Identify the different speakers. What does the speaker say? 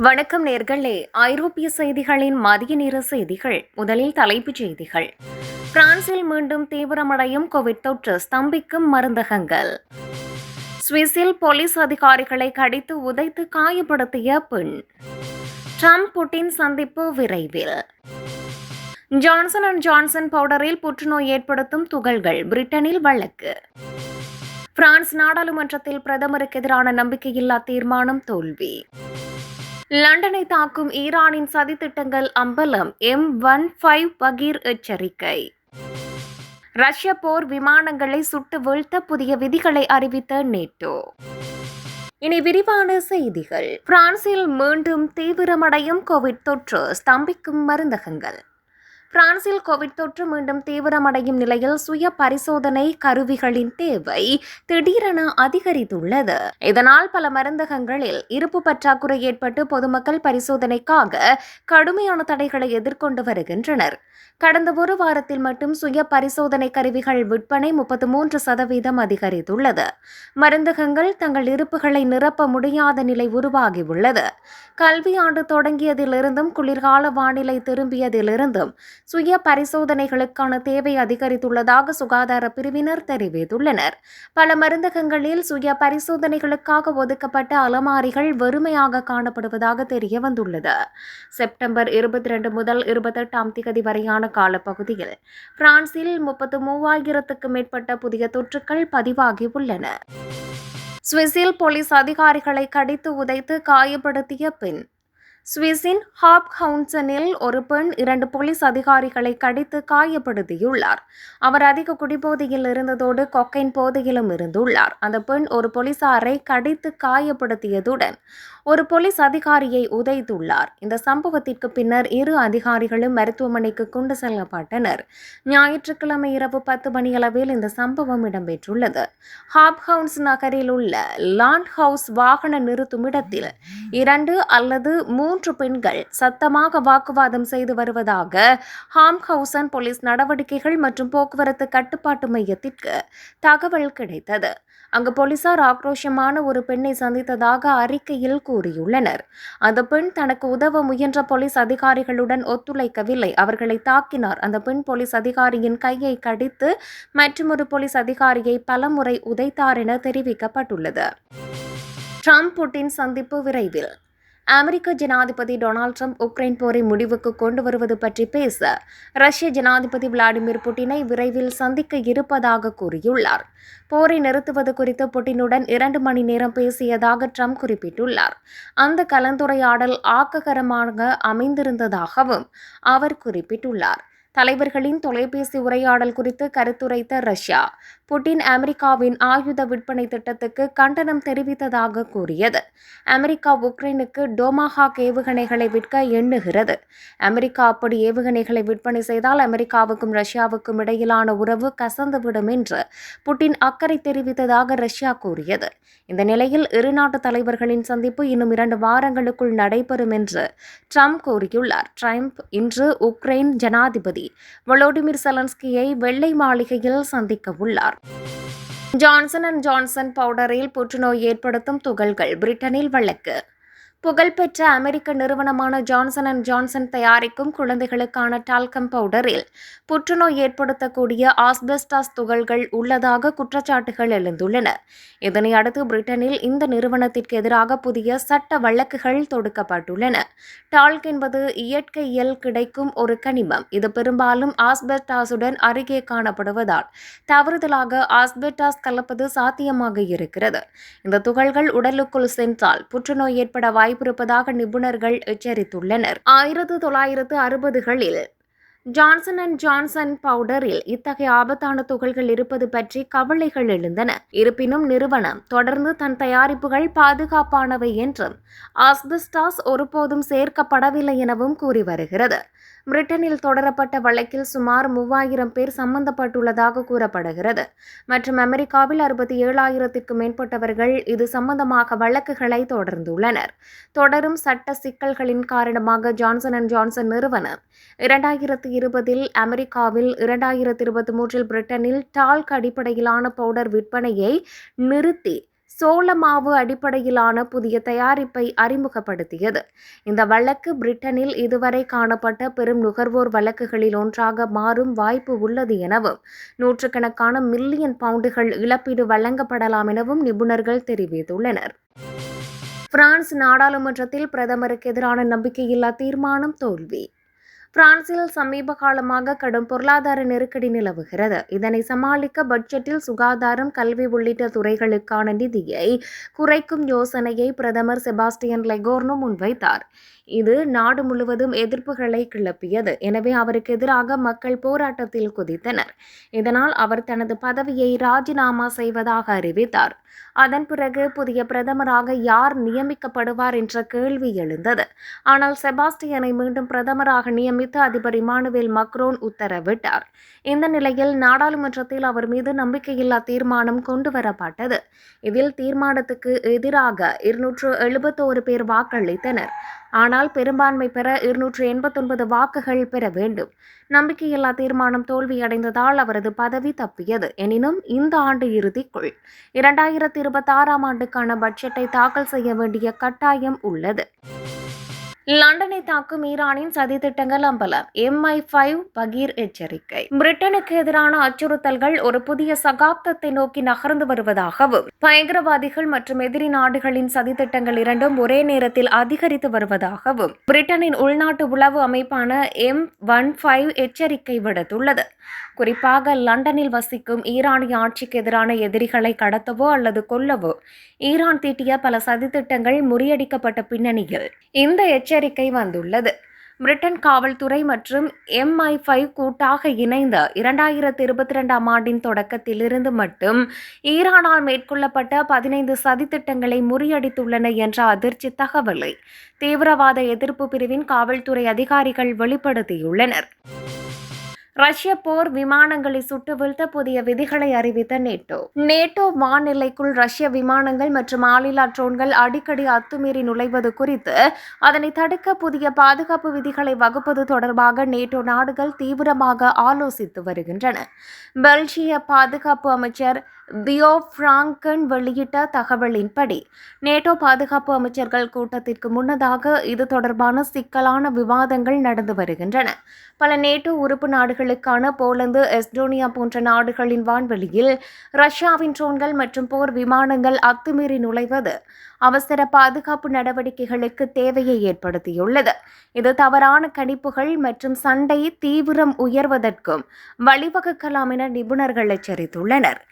Speaker 1: வணக்கம் நேர்களே. ஐரோப்பிய செய்திகளின் மதிய நேர செய்திகள் முதலில் தலைப்புச் செய்திகள். பிரான்சில் மீண்டும் தீவிரமடையும் கோவிட் தொற்று ஸ்தம்பிக்கும் மருந்தகங்கள். சுவிஸில் போலீஸ் அதிகாரிகளை கடித்து உதைத்து காயப்படுத்திய பெண். ட்ரம்ப் புட்டின் சந்திப்பு விரைவில். ஜான்சன் அண்ட் ஜான்சன் பவுடரில் புற்றுநோய் ஏற்படுத்தும் துகள்கள் பிரிட்டனில் வழக்கு. பிரான்ஸ் நாடாளுமன்றத்தில் பிரதமருக்கு எதிரான நம்பிக்கையில்லா தீர்மானம் தோல்வி. லண்டனை தாக்கும் ஈரானின் சதித்திட்டங்கள் அம்பலம் எம் ஒன் ஃபைவ் பகீர் எச்சரிக்கை. ரஷ்ய போர் விமானங்களை சுட்டு வீழ்த்த புதிய விதிகளை அறிவித்த நேட்டோ. இனி விரிவான செய்திகள். பிரான்சில் மீண்டும் தீவிரமடையும் கோவிட் தொற்று ஸ்தம்பிக்கும் மருந்தகங்கள். பிரான்சில் கோவிட் தொற்று மீண்டும் தீவிரமடையும் நிலையில் சுய பரிசோதனை கருவிகளின் தேவை திடீரென அதிகரித்துள்ளது. இதனால் பல மருந்தகங்களில் இருப்பு பற்றாக்குறை ஏற்பட்டு பொதுமக்கள் பரிசோதனைக்காக கடுமையான தடைகளை எதிர்கொண்டு வருகின்றனர். கடந்த ஒரு வாரத்தில் மட்டும் சுய பரிசோதனை கருவிகள் விற்பனை முப்பத்து மூன்று சதவீதம் அதிகரித்துள்ளது. மருந்தகங்கள் தங்கள் இருப்புகளை நிரப்ப முடியாத நிலை உருவாகியுள்ளது. கல்வி ஆண்டு தொடங்கியதிலிருந்தும் குளிர்கால வானிலை திரும்பியதிலிருந்தும் சுய பரிசோதனைகளுக்கான தேவை அதிகரித்துள்ளதாக சுகாதார பிரிவினர் தெரிவித்துள்ளனர். பல மருந்தகங்களில் சுய பரிசோதனைகளுக்காக ஒதுக்கப்பட்ட அலமாரிகள் வெறுமையாக காணப்படுவதாக தெரிய வந்துள்ளது செப்டம்பர் இருபத்தி ரெண்டு முதல் இருபத்தெட்டாம் திகதி வரையான காலப்பகுதியில் பிரான்சில் முப்பத்து மூவாயிரத்துக்கு மேற்பட்ட புதிய தொற்றுக்கள் பதிவாகியுள்ளன. சுவிஸில் போலீஸ் அதிகாரிகளை கடித்து உதைத்து காயப்படுத்திய பெண் சுவிஸின் ஹாப் ஹவுன்சனில் ஒரு பெண் இரண்டு போலீஸ் அதிகாரிகளை கடித்து காயப்படுத்தியுள்ளார். அவர் அதிக குடிபோதையில் இருந்ததோடு கொக்கைன் போதையிலும் இருந்துள்ளார். அந்த பெண் ஒரு போலீசாரை கடித்து காயப்படுத்தியதுடன் ஒரு போலீஸ் அதிகாரியை உதைத்துள்ளார். இந்த சம்பவத்திற்கு பின்னர் இரு அதிகாரிகளும் மருத்துவமனைக்கு கொண்டு செல்லப்பட்டனர். ஞாயிற்றுக்கிழமை இரவு பத்து மணியளவில் இந்த சம்பவம் இடம்பெற்றுள்ளது. ஹாப்ஹவுன்ஸ் நகரில் உள்ள லாண்ட் ஹவுஸ் வாகன நிறுத்துமிடத்தில் இரண்டு அல்லது மூன்று பெண்கள் சத்தமாக வாக்குவாதம் செய்து வருவதாக ஹாம்ஹவுசன் போலீஸ் நடவடிக்கைகள் மற்றும் போக்குவரத்து கட்டுப்பாட்டு மையத்திற்கு தகவல் கிடைத்தது. அங்கு போலீசார் ஆக்ரோஷமான ஒரு பெண்ணை சந்தித்ததாக அறிக்கையில் கூறியுள்ளனர். அந்த பெண் தனக்கு உதவ முயன்ற போலீஸ் அதிகாரிகளுடன் ஒத்துழைக்கவில்லை. அவர்களை தாக்கினார். அந்த பெண் போலீஸ் அதிகாரியின் கையை கடித்து மற்றொரு போலீஸ் அதிகாரியை பலமுறை உதைத்தார் என தெரிவிக்கப்பட்டுள்ளது. ட்ரம்ப் புட்டின் சந்திப்பு விரைவில். அமெரிக்க ஜனாதிபதி டொனால்ட் ட்ரம்ப் உக்ரைன் போரை முடிவுக்கு கொண்டு வருவது பற்றி பேச ரஷ்ய ஜனாதிபதி விளாடிமிர் புட்டினை விரைவில் சந்திக்க இருப்பதாக கூறியுள்ளார். போரை நிறுத்துவது குறித்து புட்டினுடன் இரண்டு மணி நேரம் பேசியதாக ட்ரம்ப் குறிப்பிட்டுள்ளார். அந்த கலந்துரையாடல் ஆக்ககரமாக அமைந்திருந்ததாகவும் அவர் குறிப்பிட்டுள்ளார். தலைவர்களின் தொலைபேசி உரையாடல் குறித்து கருத்துரைத்த ரஷ்யா புட்டின் அமெரிக்காவின் ஆயுத விற்பனை திட்டத்துக்கு கண்டனம் தெரிவித்ததாக கூறியது. அமெரிக்கா உக்ரைனுக்கு டோமாஹாக் ஏவுகணைகளை விற்க எண்ணுகிறது. அமெரிக்கா அப்படி ஏவுகணைகளை விற்பனை செய்தால் அமெரிக்காவுக்கும் ரஷ்யாவுக்கும் இடையிலான உறவு கசந்துவிடும் என்று புட்டின் அக்கறை தெரிவித்ததாக ரஷ்யா கூறியது. இந்த நிலையில் இரு நாட்டு தலைவர்களின் சந்திப்பு இன்னும் இரண்டு வாரங்களுக்குள் நடைபெறும் என்று ட்ரம்ப் கூறியுள்ளார். ட்ரம்ப் இன்று உக்ரைன் ஜனாதிபதி வொலோடிமிர் செலன்ஸ்கியை வெள்ளை மாளிகையில் சந்திக்க உள்ளார். ஜான்சன் அண்ட் ஜான்சன் பவுடரில் புற்றுநோய் ஏற்படுத்தும் துகள்கள் பிரிட்டனில் வழக்கு. புகழ்பெற்ற அமெரிக்க நிறுவனமான ஜான்சன் அண்ட் ஜான்சன் தயாரிக்கும் குழந்தைகளுக்கான டால்கம் பவுடரில் புற்றுநோய் ஏற்படுத்தக்கூடிய ஆஸ்பெஸ்டாஸ் துகள்கள் உள்ளதாக குற்றச்சாட்டுகள் எழுந்துள்ளன. இதனை அடுத்து பிரிட்டனில் இந்த நிறுவனத்திற்கு எதிராக புதிய சட்ட வழக்குகள் தொடுக்கப்பட்டுள்ளன. டால்க் என்பது இயற்கையில் கிடைக்கும் ஒரு கனிமம். இது பெரும்பாலும் ஆஸ்பெஸ்டாஸுடன் அருகே காணப்படுவதால் தவறுதலாக ஆஸ்பெஸ்டாஸ் கலப்பது சாத்தியமாக இருக்கிறது. இந்த துகள்கள் உடலுக்குள் சென்றால் புற்றுநோய் ஏற்பட வாய்ப்பிருப்பதாக நிபுணர்கள் எச்சரித்துள்ளனர். ஆயிரத்து தொள்ளாயிரத்து அறுபதுகளில் ஜான்சன் அண்ட் ஜான்சன் பவுடரில் இத்தகைய ஆபத்தான துகள்கள் இருப்பது பற்றி கவலைகள் எழுந்தன. இருப்பினும் நிறுவனம் தொடர்ந்து தன் தயாரிப்புகள் பாதுகாப்பானவை என்றும் ஆஸ்பெஸ்டாஸ் ஒருபோதும் சேர்க்கப்படவில்லை எனவும் கூறி வருகிறது. பிரிட்டனில் தொடரப்பட்ட வழக்கில் சுமார் மூவாயிரம் பேர் சம்பந்தப்பட்டுள்ளதாக கூறப்படுகிறது. மற்றும் அமெரிக்காவில் அறுபத்தி ஏழாயிரத்திற்கும் மேற்பட்டவர்கள் இது சம்பந்தமாக வழக்குகளை தொடர்ந்துள்ளனர். தொடரும் சட்ட சிக்கல்களின் காரணமாக ஜான்சன் அண்ட் ஜான்சன் நிறுவனம் இரண்டாயிரத்தி இருபதில் அமெரிக்காவில் இரண்டாயிரத்தி இருபத்தி மூன்றில் பிரிட்டனில் டால்க் அடிப்படையிலான பவுடர் விற்பனையை நிறுத்தி சோளமாவு அடிப்படையிலான புதிய தயாரிப்பை அறிமுகப்படுத்தியது. இந்த வழக்கு பிரிட்டனில் இதுவரை காணப்பட்ட பெரும் நுகர்வோர் வழக்குகளில் ஒன்றாக மாறும் வாய்ப்பு உள்ளது எனவும் நூற்றுக்கணக்கான மில்லியன் பவுண்டுகள் இழப்பீடு வழங்கப்படலாம் எனவும் நிபுணர்கள் தெரிவித்துள்ளனர். பிரான்ஸ் நாடாளுமன்றத்தில் பிரதமருக்கு எதிரான நம்பிக்கையில்லா தீர்மானம் தோல்வி. பிரான்சில் சமீப காலமாக கடும் பொருளாதார நெருக்கடி நிலவுகிறது. இதனை சமாளிக்க பட்ஜெட்டில் சுகாதாரம் கல்வி உள்ளிட்ட துறைகளுக்கான நிதியை குறைக்கும் யோசனையை பிரதமர் செபாஸ்டியன் லெகோர்னோ முன்வைத்தார். இது நாடு முழுவதும் எதிர்ப்புகளை கிளப்பியது. எனவே அவருக்கு எதிராக மக்கள் போராட்டத்தில் குதித்தனர். இதனால் அவர் தனது பதவியை ராஜினாமா செய்வதாக அறிவித்தார். அதன் பிறகு புதிய பிரதமராக யார் நியமிக்கப்படுவார் என்ற கேள்வி எழுந்தது. ஆனால் செபாஸ்டியனை மீண்டும் பிரதமராக நியமித்து அதிபர் இமானுவேல் மக்ரோன் உத்தரவிட்டார். இந்த நிலையில் நாடாளுமன்றத்தில் அவர் மீது நம்பிக்கையில்லா தீர்மானம் கொண்டு வரப்பட்டது இதில் தீர்மானத்துக்கு எதிராக இருநூற்று எழுபத்தோரு பேர் வாக்களித்தனர். ஆனால் பெரும்பான்மை பெற இருநூற்று எண்பத்தொன்பது வாக்குகள் பெற வேண்டும். நம்பிக்கையில்லா தீர்மானம் தோல்வியடைந்ததால் அவரது பதவி தப்பியது. எனினும் இந்த ஆண்டு இறுதிக்குள் இரண்டாயிரத்தி இருபத்தாறாம் ஆண்டுக்கான பட்ஜெட்டை தாக்கல் செய்ய வேண்டிய கட்டாயம் உள்ளது. லண்டனை தாக்கும் ஈரானின் சதித்திட்டங்கள் அம்பலம் எம்ஐ ஃபைவ் பகீர் எச்சரிக்கை. பிரிட்டனுக்கு எதிரான அச்சுறுத்தல்கள் ஒரு புதிய சகாப்தத்தை நோக்கி நகர்ந்து வருவதாகவும் பயங்கரவாதிகள் மற்றும் எதிரி நாடுகளின் சதித்திட்டங்கள் இரண்டும் ஒரே நேரத்தில் அதிகரித்து வருவதாகவும் பிரிட்டனின் உள்நாட்டு உளவு அமைப்பான எம் ஒன் ஃபைவ் எச்சரிக்கை விடுத்துள்ளது. குறிப்பாக லண்டனில் வசிக்கும் ஈரானிய ஆட்சிக்கு எதிரான எதிரிகளை கடத்தவோ அல்லது கொல்லவோ ஈரான் தீட்டிய பல சதித்திட்டங்கள் முறியடிக்கப்பட்ட பின்னணியில். இந்த எச்சரிக்கை வந்துள்ளது. பிரிட்டன் காவல்துறை மற்றும் எம்ஐ ஃபைவ் கூட்டாக இணைந்த இரண்டாயிரத்தி இருபத்தி ரெண்டாம் ஆண்டின் தொடக்கத்திலிருந்து மட்டும் ஈரானால் மேற்கொள்ளப்பட்ட பதினைந்து சதித்திட்டங்களை முறியடித்துள்ளன என்ற அதிர்ச்சி தகவலை தீவிரவாத எதிர்ப்பு பிரிவின் காவல்துறை அதிகாரிகள் வெளிப்படுத்தியுள்ளனர். ரஷ்ய போர் விமானங்களை சுட்டு வீழ்த்த புதிய விதிகளை அறிவித்த நேட்டோ. நேட்டோ வானிலைக்குள் ரஷ்ய விமானங்கள் மற்றும் ஆளில்லா ட்ரோன்கள் அடிக்கடி அத்துமீறி நுழைவது குறித்து அதனை தடுக்க புதிய பாதுகாப்பு விதிகளை வகுப்பது தொடர்பாக நேட்டோ நாடுகள் தீவிரமாக ஆலோசித்து வருகின்றன. பெல்ஜிய பாதுகாப்பு அமைச்சர் தியோ பிராங்கன் வெளியிட்ட தகவலின்படி நேட்டோ பாதுகாப்பு அமைச்சர்கள் கூட்டத்திற்கு முன்னதாக இது தொடர்பான சிக்கலான விவாதங்கள் நடந்து வருகின்றன. பல நேட்டோ உறுப்பு நாடுகளுக்கான போலந்து எஸ்டோனியா போன்ற நாடுகளின் வான்வெளியில் ரஷ்யாவின் ட்ரோன்கள் மற்றும் போர் விமானங்கள் அத்துமீறி நுழைவது அவசர பாதுகாப்பு நடவடிக்கைகளுக்கு தேவையை ஏற்படுத்தியுள்ளது. இது தவறான கணிப்புகள் மற்றும் சண்டை தீவிரம் உயர்வதற்கும் வழிவகுக்கலாம் என நிபுணர்கள் எச்சரித்துள்ளனர்.